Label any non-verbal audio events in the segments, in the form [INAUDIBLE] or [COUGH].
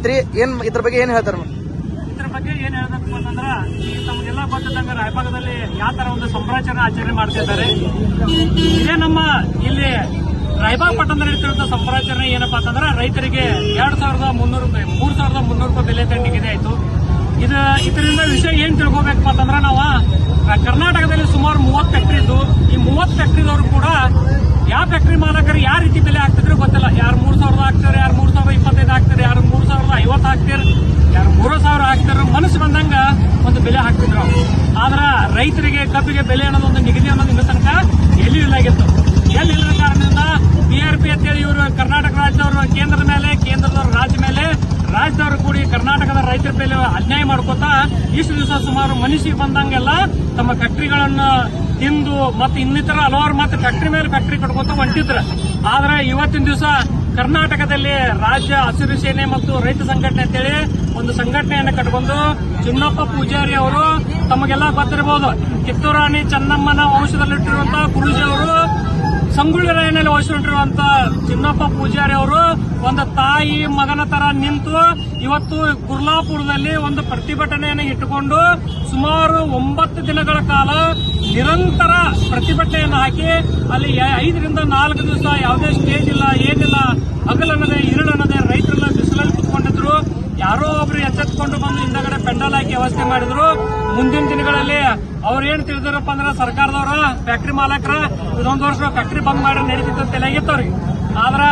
ಐತ್ರಿ ಏನ್ ಇದ್ರ ಬಗ್ಗೆ ಏನ್ ಹೇಳ್ತಾರ ಇದ್ರ ಬಗ್ಗೆ ಏನ್ ಹೇಳ್ಬೇಕು ಅಂತಂದ್ರ, ಈ ತಮಗೆಲ್ಲ ಗೊತ್ತಿದ್ದಂಗೆ ರಾಯಭಾಗದಲ್ಲಿ ಯಾವ ತರ ಒಂದು ಸಂಭ್ರಾಚರಣೆ ಆಚರಣೆ ಮಾಡ್ತಿದ್ದಾರೆ. ಇದೇ ನಮ್ಮ ಇಲ್ಲಿ ರಾಯಬಾಗ್ ಪಟ್ಟಣದಲ್ಲಿ ಇರ್ತಿರುವಂತಹ ಸಂಭ್ರಾಚರಣೆ ಏನಪ್ಪಾ ಅಂತಂದ್ರೆ, ರೈತರಿಗೆ ಎರಡ್ ಸಾವಿರದ ಮುನ್ನೂರು ರೂಪಾಯಿ, ಮೂರ್ ಸಾವಿರದ ಮುನ್ನೂರು ರೂಪಾಯಿ ಬೆಲೆ ತಂಡಿಗಿದೆ ಆಯ್ತು. ಇದು, ಇದರಿಂದ ವಿಷಯ ಏನ್ ತಿಳ್ಕೊಬೇಕಪ್ಪ ಅಂತಂದ್ರೆ, ನಾವು ಕರ್ನಾಟಕದಲ್ಲಿ ಸುಮಾರು ಮೂವತ್ತು ಫ್ಯಾಕ್ಟ್ರಿ ಇದ್ದು ಈ ಮೂವತ್ತು ಫ್ಯಾಕ್ಟ್ರಿದವರು ಕೂಡ ಯಾವ ಫ್ಯಾಕ್ಟ್ರಿ ಮಾಲಕರು ಯಾವ ರೀತಿ ಬೆಲೆ ಹಾಕ್ತಿದ್ರು ಗೊತ್ತಿಲ್ಲ. ಯಾರು ಮೂರ್ ಸಾವಿರದ ಹಾಕ್ತಾರೆ, ಯಾರು ಮೂರ್ ಸಾವಿರದ ಇಪ್ಪತ್ತೈದು ಹಾಕ್ತಾರೆ, ಯಾರು ಸಾವಿರದ ಐವತ್ತು ಹಾಕ್ತಿರ್ ಯಾರು ಮೂರು ಸಾವಿರ ಹಾಕ್ತಿರೋ ಮನಸ್ಸು ಬಂದಂಗ ಒಂದು ಬೆಲೆ ಹಾಕ್ತಿದ್ರು. ಆದ್ರ ರೈತರಿಗೆ ಕಬ್ಬಿಗೆ ಬೆಲೆ ಅನ್ನೋದು ಒಂದು ನಿಗದಿ ಅನ್ನೋದು ಇನ್ನು ತನಕ ಎಲ್ಲಿ ಇಲ್ಲಾಗಿತ್ತು ಎಲ್ಲಿ ಇಲ್ಲದ ಕಾರಣದಿಂದ ಬಿ ಆರ್ ಪಿ ಅಂತೇಳಿ ಇವರು ಕರ್ನಾಟಕ ರಾಜ್ಯದವರು, ಕೇಂದ್ರದ ಮೇಲೆ, ಕೇಂದ್ರದವರು ರಾಜ್ಯ ಮೇಲೆ, ರಾಜ್ಯದವರು ಕೂಡಿ ಕರ್ನಾಟಕದ ರೈತರ ಮೇಲೆ ಅನ್ಯಾಯ ಮಾಡ್ಕೋತಾ ಇಷ್ಟು ದಿವಸ ಸುಮಾರು ಮನಸ್ಸಿಗೆ ಬಂದಂಗೆಲ್ಲ ತಮ್ಮ ಫ್ಯಾಕ್ಟ್ರಿಗಳನ್ನು ತಿಂದು ಮತ್ತೆ ಇನ್ನಿತರ ಹಲವಾರು ಮತ್ತೆ ಫ್ಯಾಕ್ಟ್ರಿ ಮೇಲೆ ಫ್ಯಾಕ್ಟ್ರಿ ಕಟ್ಕೋತ ಹೊಂಟಿದ್ರು. ಆದ್ರೆ ಇವತ್ತಿನ ದಿವಸ ಕರ್ನಾಟಕದಲ್ಲಿ ರಾಜ್ಯ ಹಸಿರು ಸೇನೆ ಮತ್ತು ರೈತ ಸಂಘಟನೆ ಅಂತೇಳಿ ಒಂದು ಸಂಘಟನೆಯನ್ನು ಕಟ್ಕೊಂಡು ಚಿನ್ನಪ್ಪ ಪೂಜಾರಿ ಅವರು ತಮಗೆಲ್ಲ ಗೊತ್ತಿರಬಹುದು ಕಿತ್ತೂರಾಣಿ ಚೆನ್ನಮ್ಮನ ವಂಶದಲ್ಲಿಟ್ಟಿರುವಂತಹ ಗುರುಜಿ ಅವರು, ಸಂಗೊಳ್ಳಿ ರಾಯನಲ್ಲಿ ವಹಿಸಿಕೊಂಡಿರುವಂತ ಚಿನ್ನಪ್ಪ ಪೂಜಾರಿ ಅವರು ಒಂದು ತಾಯಿ ಮಗನ ತರ ನಿಂತು ಇವತ್ತು ಗುರ್ಲಾಪುರದಲ್ಲಿ ಒಂದು ಪ್ರತಿಭಟನೆಯನ್ನು ಇಟ್ಟುಕೊಂಡು ಸುಮಾರು ಒಂಬತ್ತು ದಿನಗಳ ಕಾಲ ನಿರಂತರ ಪ್ರತಿಭಟನೆಯನ್ನು ಹಾಕಿ ಅಲ್ಲಿ ಐದರಿಂದ ನಾಲ್ಕು ದಿವಸ ಯಾವುದೇ ಸ್ಟೇಜ್ ಬಂದು ಹಿಂದಗಡೆ ಪೆಂಡಲ್ ಹಾಕಿ ವ್ಯವಸ್ಥೆ ಮಾಡಿದ್ರು. ಮುಂದಿನ ದಿನಗಳಲ್ಲಿ ಅವ್ರು ಏನ್ ತಿಳಿದಿರಪ್ಪ ಅಂದ್ರೆ ಸರ್ಕಾರದವ್ರ ಫ್ಯಾಕ್ಟ್ರಿ ಮಾಲಕರ ಇದೊಂದು ವರ್ಷ ಫ್ಯಾಕ್ಟ್ರಿ ಬಂದ್ ಮಾಡಿ ನಡೀತಿತ್ತು ತಲೆಯಾಗಿತ್ತು ಅವ್ರಿಗೆ ಆದ್ರ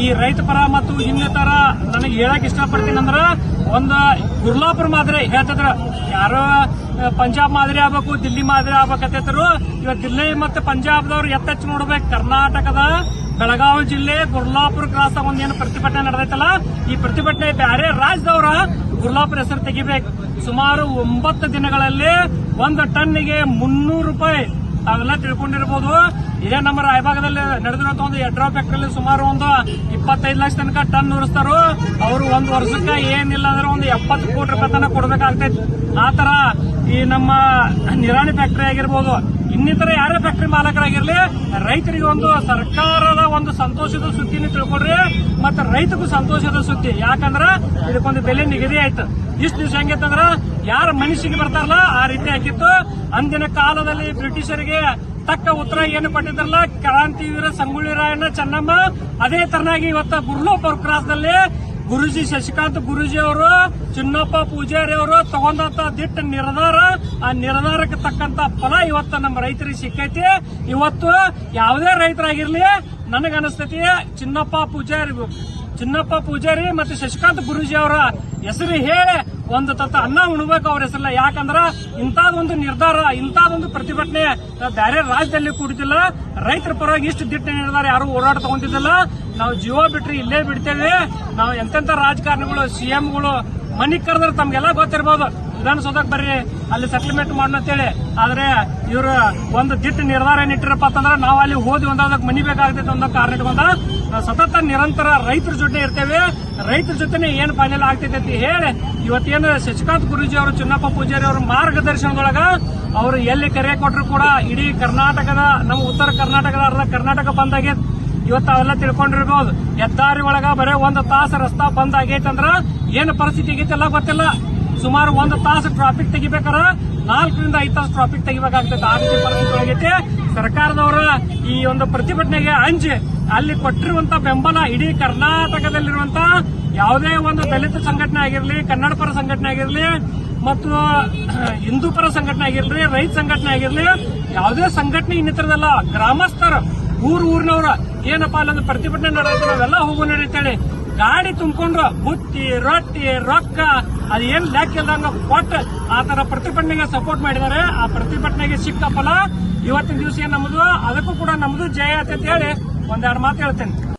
ಈ ರೈತ ಪರ ಮತ್ತು ಇನ್ನಿತರ ನನಗೆ ಹೇಳಕ್ ಇಷ್ಟಪಡ್ತೀನಿ ಅಂದ್ರ ಒಂದು ಗುರ್ಲಾಪುರ ಮಾದರಿ ಹೇಳ್ತಿದ್ರು. ಯಾರು ಪಂಜಾಬ್ ಮಾದರಿ ಆಗ್ಬೇಕು, ದಿಲ್ಲಿ ಮಾದರಿ ಆಗ್ಬೇಕಂತಿದ್ರು. ಇವತ್ತು ದಿಲ್ಲಿ ಮತ್ತೆ ಪಂಜಾಬ್ದವ್ರು ಎತ್ತೆಚ್ಚು ನೋಡ್ಬೇಕು. ಕರ್ನಾಟಕದ ಬೆಳಗಾವಿ ಜಿಲ್ಲೆ ಗುರ್ಲಾಪುರ ಕ್ರಾಸ್ ಒಂದೇನು ಪ್ರತಿಭಟನೆ ನಡೆದೈತಲ್ಲ, ಈ ಪ್ರತಿಭಟನೆ ಬೇರೆ ರಾಜ್ಯದವರ ಗುರ್ಲಾಪುರ ಹೆಸರು ತೆಗಿಬೇಕು. ಸುಮಾರು ಒಂಬತ್ತು ದಿನಗಳಲ್ಲಿ ಒಂದು ಟನ್ನಿಗೆ ಮುನ್ನೂರು ರೂಪಾಯಿ ತಾವೆಲ್ಲ ತಿಳ್ಕೊಂಡಿರ್ಬೋದು. ಇದೇ ನಮ್ಮ ರಾಯಭಾಗದಲ್ಲಿ ನಡೆದಿರೋ ಒಂದು ಎಡ್ರಾ ಫ್ಯಾಕ್ಟ್ರಿಯಲ್ಲಿ ಸುಮಾರು ಒಂದು ಇಪ್ಪತ್ತೈದು ಲಕ್ಷ ತನಕ ಟನ್ ಉರಿಸ್ತಾರು, ಅವರು ಒಂದು ವರ್ಷಕ್ಕೆ ಏನಿಲ್ಲ ಅಂದ್ರೆ ಒಂದು ಎಪ್ಪತ್ತು ಕೋಟಿ ರೂಪಾಯಿ ತನಕ ಕೊಡಬೇಕಾಗ್ತೈತಿ. ಆ ತರ ಈ ನಮ್ಮ ನಿರಾಣಿ ಫ್ಯಾಕ್ಟ್ರಿ ಆಗಿರ್ಬೋದು. ಇನ್ನಿತರ ಯಾರೇ ಫ್ಯಾಕ್ಟರಿ ಮಾಲಕರಾಗಿರ್ಲಿ, ರೈತರಿಗೆ ಒಂದು ಸರ್ಕಾರದ ಒಂದು ಸಂತೋಷದ ಸುದ್ದಿನ ತಿಳ್ಕೊಡ್ರಿ ಮತ್ತೆ ರೈತಗೂ ಸಂತೋಷದ ಸುದ್ದಿ. ಯಾಕಂದ್ರ ಇದಕ್ಕೊಂದು ಬೆಲೆ ನಿಗದಿ ಆಯ್ತು. ಇಷ್ಟು ದಿವಸ ಹೆಂಗಿತ್ತಂದ್ರ ಯಾರ ಮನುಷ್ಯಗೆ ಬರ್ತಾರಲ್ಲ, ಆ ರೀತಿ ಆಗಿತ್ತು ಅಂದಿನ ಕಾಲದಲ್ಲಿ ಬ್ರಿಟಿಷರಿಗೆ ತಕ್ಕ ಉತ್ತರ ಏನು ಕೊಟ್ಟಿದ್ರಲ್ಲ, ಕ್ರಾಂತಿವೀರ ಸಂಗೊಳ್ಳಿ ರಾಯಣ್ಣ ಚೆನ್ನಮ್ಮ. ಅದೇ ತರನಾಗಿ ಇವತ್ತ ಗುರ್ಲೋಪುರ ಕ್ರಾಸ್ನಲ್ಲಿ ಗುರುಜಿ ಶಶಿಕಾಂತ್ ಗುರುಜಿ ಅವರು, ಚಿನ್ನಪ್ಪ ಪೂಜಾರಿ ಅವರು ತಗೊಂಡಂತ ದಿಟ್ಟ ನಿರ್ಧಾರ, ಆ ನಿರ್ಧಾರಕ್ಕೆ ತಕ್ಕಂತ ಫಲ ಇವತ್ತು ನಮ್ಮ ರೈತರಿಗೆ ಸಿಕ್ಕೈತಿ. ಇವತ್ತು ಯಾವುದೇ ರೈತರಾಗಿರ್ಲಿ ನನಗನಿಸ್ತೈತಿ ಚಿನ್ನಪ್ಪ ಪೂಜಾರಿ ಚಿನ್ನಪ್ಪ ಪೂಜಾರಿ ಮತ್ತೆ ಶಶಿಕಾಂತ್ ಗುರುಜಿ ಅವರ ಹೆಸರು ಹೇಳಿ ಒಂದು ತತ್ತ ಅನ್ನ ಉಣ್ಬೇಕು ಅವ್ರ ಹೆಸರಲ್ಲ. ಯಾಕಂದ್ರ ಇಂಥದೊಂದು ನಿರ್ಧಾರ ಇಂಥದೊಂದು ಪ್ರತಿಭಟನೆ ಬೇರೆ ರಾಜ್ಯದಲ್ಲಿ ಕೂಡಿದಿಲ್ಲ ರೈತರ ಪರವಾಗಿ ಇಷ್ಟು ದಿಟ್ಟ ನಿರ್ಧಾರ ಯಾರು ಹೋರಾಟ ತಗೊಂಡಿದ್ದಿಲ್ಲ. ನಾವು ಜೀವ ಬಿಟ್ರಿ ಇಲ್ಲೇ ಬಿಡ್ತೇವೆ. ನಾವು ಎಂತೆಂತ ರಾಜಕಾರಣಿಗಳು, ಸಿಎಂಗಳು, ಮನಿ ಕರೆದ್ರೆ ತಮ್ಗೆಲ್ಲ ಗೊತ್ತಿರ್ಬೋದು. ವಿಧಾನಸೌಧಕ್ಕೆ ಬರ್ರಿ, ಅಲ್ಲಿ ಸೆಟಲ್ಮೆಂಟ್ ಅಂತೇಳಿ. ಆದ್ರೆ ಇವರು ಒಂದು ದಿಟ್ಟ ನಿರ್ಧಾರ ಏನಿಟ್ಟಿರಪ್ಪ ಅಂತಂದ್ರೆ ನಾವು ಅಲ್ಲಿ ಹೋದ್ವಿ ಒಂದಾದಕ್ಕೆ ಮನಿ ಬೇಕಾಗ್ತೈತೆ ಅನ್ನೋ ಕಾರಣ ಇಟ್ಕೊಂಡ ನಾವು ಸತತ ನಿರಂತರ ರೈತರ ಜೊತೆ ಇರ್ತೇವೆ. ರೈತರ ಜೊತೆನೆ ಏನ್ ಫೈನಲ್ ಆಗ್ತೈತೆ ಅಂತ ಹೇಳಿ ಇವತ್ತೇನು ಶಶಿಕಾಂತ್ ಗುರೂಜಿ ಅವರು, ಚಿನ್ನಪ್ಪ ಪೂಜಾರಿ ಅವರ ಮಾರ್ಗದರ್ಶನದೊಳಗ ಅವರು ಎಲ್ಲಿ ಕರೆ ಕೊಟ್ಟರು ಕೂಡ ಇಡೀ ಕರ್ನಾಟಕದ, ನಮ್ಮ ಉತ್ತರ ಕರ್ನಾಟಕದ ಅರ್ಧ ಕರ್ನಾಟಕ ಬಂದಾಗೈತೆ ಇವತ್ತು ಅವೆಲ್ಲ ತಿಳ್ಕೊಂಡಿರ್ಬೋದು. ಹೆದ್ದಾರಿ ಒಳಗ ಬರೀ ಒಂದು ತಾಸು ರಸ್ತಾ ಬಂದ್ ಆಗೈತಂದ್ರ ಏನು ಪರಿಸ್ಥಿತಿ ಆಗೈತೆಲ್ಲ ಗೊತ್ತಿಲ್ಲ. ಸುಮಾರು ಒಂದು ತಾಸು ಟ್ರಾಫಿಕ್ ತೆಗಿಬೇಕಾರ ನಾಲ್ಕರಿಂದ ಐದು ತಾಸು ಟ್ರಾಫಿಕ್ ತೆಗಿಬೇಕಾಗ್ತೈತೆ. ಆ ರೀತಿ ಪರಿಸ್ಥಿತಿ ಒಳಗೈತೆ. ಸರ್ಕಾರದವರ ಈ ಒಂದು ಪ್ರತಿಭಟನೆಗೆ ಅಂಜಿ ಅಲ್ಲಿ ಕೊಟ್ಟಿರುವಂತ ಬೆಂಬಲ ಇಡೀ ಕರ್ನಾಟಕದಲ್ಲಿರುವಂತ ಯಾವುದೇ ಒಂದು ದಲಿತ ಸಂಘಟನೆ ಆಗಿರಲಿ ಕನ್ನಡ ಪರ ಸಂಘಟನೆ ಆಗಿರ್ಲಿ ಮತ್ತು, [CLEARS THROAT] ಹಿಂದೂ ಪರ ಸಂಘಟನೆ ಆಗಿರ್ಲಿ, ರೈತ ಸಂಘಟನೆ ಆಗಿರ್ಲಿ, ಯಾವುದೇ ಸಂಘಟನೆ ಇನ್ನಿತರದಲ್ಲ, ಗ್ರಾಮಸ್ಥರ, ಊರ್ ಊರಿನವ್ರ, ಏನಪ್ಪಾ ಅಲ್ಲೊಂದು ಪ್ರತಿಭಟನೆ ನಡೆಯುತ್ತೆ, ನಾವೆಲ್ಲ ಹೋಗೋ ನಡೀತೇಳಿ ಗಾಡಿ ತುಂಬಿಕೊಂಡ್ರು ಬುತ್ತಿ, ರೊಟ್ಟಿ, ರೊಕ್ಕ, ಅದ್ ಏನ್ ಲ್ಯಾಕ್ ಇಲ್ಲ ಕೊಟ್ಟು ಆ ತರ ಪ್ರತಿಭಟನೆಗೆ ಸಪೋರ್ಟ್ ಮಾಡಿದ್ದಾರೆ. ಆ ಪ್ರತಿಭಟನೆಗೆ ಸಿಕ್ಕಪ್ಪಲ್ಲ ಇವತ್ತಿನ ದಿವಸ ಏನ್ ನಮ್ದು ಅದಕ್ಕೂ ಕೂಡ ನಮ್ದು ಜಯ ಅಂತ ಹೇಳಿ ಒಂದೆರಡು ಮಾತು ಹೇಳ್ತೇನೆ.